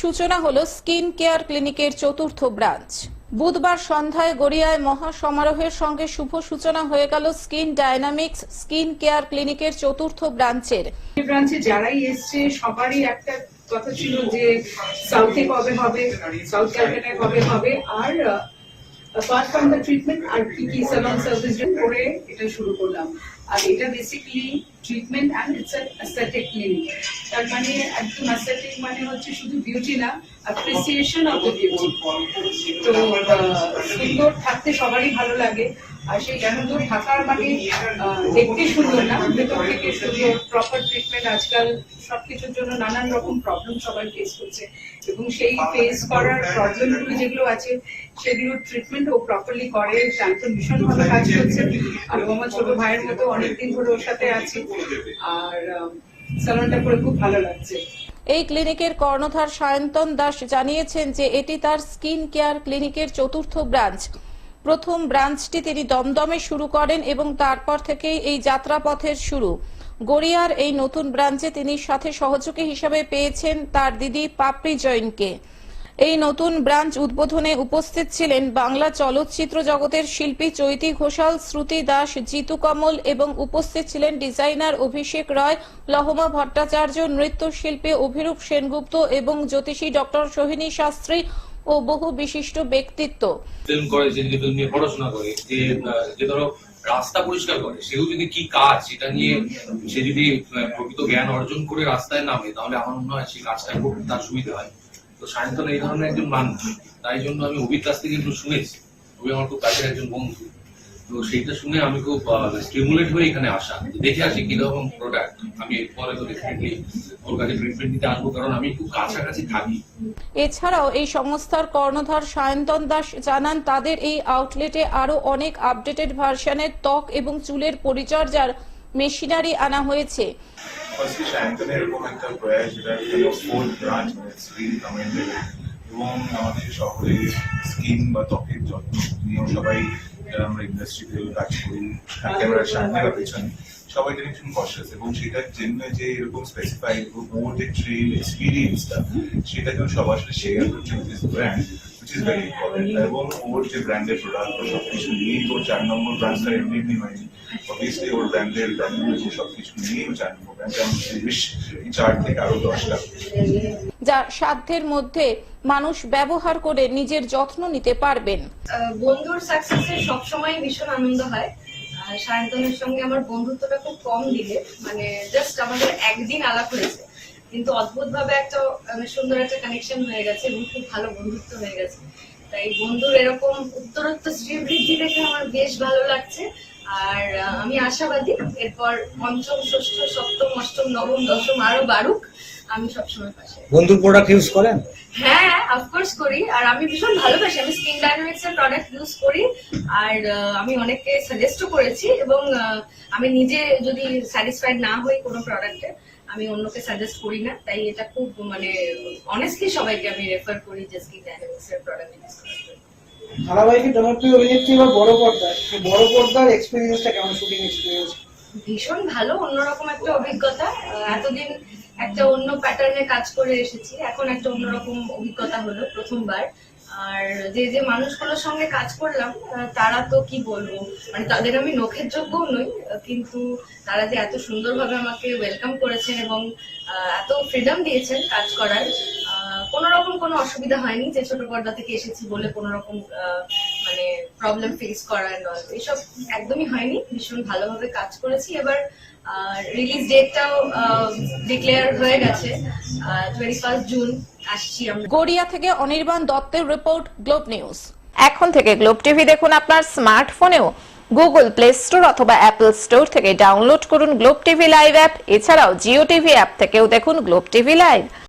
সূচনা হলো skin care ক্লিনিকের চতুর্থ ব্রাঞ্চ। বুধবার সন্ধ্যায় গড়িয়ায় মহা সমারোহের সঙ্গে শুভ সূচনা হয়ে গেল স্কিন ডায়নামিক্স স্কিন কেয়ার ক্লিনিকের চতুর্থ ব্রাঞ্চের। ব্রাঞ্চে যারাই এসছে, সবারই একটা কথা ছিল যে সাউথে কবে হবে সাউথ ক্যালকাটায় কবে হবে। আর অ্যাপার্ট ফ্রম দ্য ট্রিটমেন্ট আর কি কি সালন সার্ভিস করে এটা শুরু করলাম। আর এটা basically treatment and it's aesthetic clinic তার মানে একদম অ্যাসথেটিক মানে হচ্ছে শুধু বিউটি না অ্যাপ্রিসিয়েশন অফ দ্য বিউটি তো সুন্দর থাকতে সবারই ভালো লাগে। আর সেই সুন্দর থাকার মানে দেখতে সুন্দর না, ভেতর থেকে সুন্দর প্রপার ট্রিটমেন্ট আজকাল সবকিছুর জন্য নানান রকম প্রবলেম সবাই ফেস করছে। এবং সেই ফেস করার প্রবলেমগুলো যেগুলো আছে সেগুলো ট্রিটমেন্ট ও প্রপারলি করে শান্ত ভীষণ ভালো কাজ করছে। আর আমার ছোট ভাইয়ের মতো অনেকদিন ধরে ওর সাথে আছি। আর স্যালনটা করে খুব ভালো লাগছে। এই ক্লিনিকের কর্ণধার সায়ন্তন দাস জানিয়েছেন যে এটি তার স্কিন কেয়ার ক্লিনিকের চতুর্থ ব্রাঞ্চ প্রথম ব্রাঞ্চটি তিনি দমদমে শুরু করেন এবং তারপর থেকেই এই যাত্রাপথের শুরু। গড়িয়ার এই নতুন ব্রাঞ্চে তিনি সাথে সহযোগী হিসাবে পেয়েছেন তার দিদি পাপড়ি জৈনকে। এই নতুন ব্রাঞ্চ উদ্বোধনে উপস্থিত ছিলেন বাংলা চলচ্চিত্র জগতের শিল্পী চৈতি ঘোষাল, শ্রুতি দাস, জিতু কমল এবং উপস্থিত ছিলেন ডিজাইনার অভিষেক রয়, লহমা ভট্টাচার্য, নৃত্যশিল্পী অভিরূপ সেনগুপ্ত এবং জ্যোতিষী ডক্টর সোহিনী শাস্ত্রী ও বহু বিশিষ্ট ব্যক্তিত্ব। ফিল্ম করে, যে ফিল্ম নিয়ে পড়াশোনা করে, যে ধরো রাস্তা পরিষ্কার করে সেও যদি কি কাজ, সেটা নিয়ে সে যদি প্রকৃত জ্ঞান অর্জন করে রাস্তায় নামে, তাহলে আমার মনে হয় সেই কাজটা খুব তার সুবিধা হয়। তো সায়ন্তন এই ধরনের একজন মানুষ, তাই জন্য আমি অভির কাছ থেকে একটু শুনেছি। অভি আমার খুব কাছের একজন বন্ধু। তো সেইটা শুনে আমি খুব স্টিমুলেট হয়ে এখানে আসা। দেখে আসি কীরকম প্রোডাক্ট আমি এরপরে তো ডেফিনেটলি ওর কাছে ট্রিটমেন্ট নিতে আসব কারণ আমি খুব কাছাকাছি থাকি। এছাড়াও এই সংস্থার কর্ণধার সায়ন্তন দাস জানান তাদের এই আউটলেটে আরও অনেক আপডেটেড ভার্সনের ত্বক এবং চুলের পরিচর্যার মেশিনারি আনা হয়েছে। কমেন্ডেড এবং আমাদের শহরে স্কিন বা ত্বকের যত্ন সবাই যারা আমরা ইন্ডাস্ট্রিতে কাজ করি ক্যামেরার সামনে বা পেছনে, সবাই এটা ভীষণ কশাস এবং সেটার জন্য যে এরকম স্পেসিফাইড ওর যে ট্রেন এক্সপিরিয়েন্সটা সেটা যেন সবার সাথে শেয়ার করছে ব্র্যান্ড এবং ওর যে ব্র্যান্ডের প্রোডাক্ট ও সবকিছু নিয়েই ওর চার নম্বর ব্রাঞ্চটা এমনি হয়নি। অবভিয়াসলি ওর ব্র্যান্ডের ব্র্যান্ড সবকিছু নিয়েই ও চার নম্বর আমি বিশ চার থেকে আরও দশটা। যা সাধ্যের মধ্যে মানুষ ব্যবহার করে নিজের যত্ন নিতে পারবেন। আহ, বন্ধুর সাকসেসে সবসময় ভীষণ আনন্দ হয়। আর সায়ন্তনের সঙ্গে আমার বন্ধুত্বটা খুব কম দিলে মানে জাস্ট আমাদের একদিন আলাপ হয়েছে। কিন্তু অদ্ভুত ভাবে একটা মানে সুন্দর একটা কানেকশন হয়ে গেছে এবং খুব ভালো বন্ধুত্ব হয়ে গেছে। তাই বন্ধুর এরকম উত্তরোত্তর শ্রীবৃদ্ধি দেখে আমার বেশ ভালো লাগছে। আর আমি আশাবাদী এরপর পঞ্চম ষষ্ঠ সপ্তম অষ্টম নবম দশম আরও বারুক আমি সবসময় পাশে বন্ধুর প্রোডাক্ট ইউজ করেন? হ্যাঁ অফকোর্স করি। আর আমি ভীষণ ভালোবাসি। আমি স্কিন ডাইনামিক্স এর প্রোডাক্ট ইউজ করি। আর আমি অনেককে সাজেস্টও করেছি এবং আমি নিজে যদি স্যাটিসফাইড না হই কোনো প্রোডাক্টে আমি অন্যকে সাজেস্ট করি না তাই এটা খুব মানে অনেস্টলি সবাইকে আমি রেফার করি ডাইনামিক্স এর প্রোডাক্ট ইউজ করার জন্য। ধারাবাহিকে জনপ্রিয় অভিনেত্রী এবার বড় পর্দায় সেই বড় পর্দার এক্সপিরিয়েন্সটা কেমন? শুটিং এক্সপিরিয়েন্স ভীষণ ভালো অন্যরকম একটা অভিজ্ঞতা। এতদিন একটা অন্য প্যাটার্নে কাজ করে এসেছি এখন একটা অন্যরকম অভিজ্ঞতা হলো প্রথমবার। আর যে যে মানুষগুলোর সঙ্গে কাজ করলাম তারা তো কি বলব? মানে তাদের আমি নখের যোগ্য নই কিন্তু তারা যে এত সুন্দরভাবে আমাকে ওয়েলকাম করেছেন এবং এত ফ্রিডম দিয়েছেন কাজ করার কোনো রকম কোনো অসুবিধা হয়নি যে ছোট পর্দা থেকে এসেছি বলে কোনো রকম মানে প্রবলেম ফেস করার নয়। এসব একদমই হয়নি। ভীষণ ভালোভাবে কাজ করেছি। এবার রিলিজ ডেটটাও ডিক্লেয়ার হয়ে গেছে। টোয়েন্টি ফার্স্ট জুন আসছি আমরা। গড়িয়া থেকে অনির্বাণ দত্তের রিপোর্ট গ্লোব নিউজ এখন থেকে গ্লোব টিভি দেখুন আপনার স্মার্টফোনেও গুগল প্লে স্টোর অথবা অ্যাপল স্টোর থেকে ডাউনলোড করুন গ্লোব টিভি লাইভ অ্যাপ এছাড়াও জিও টিভি অ্যাপ থেকেও দেখুন গ্লোব টিভি লাইভ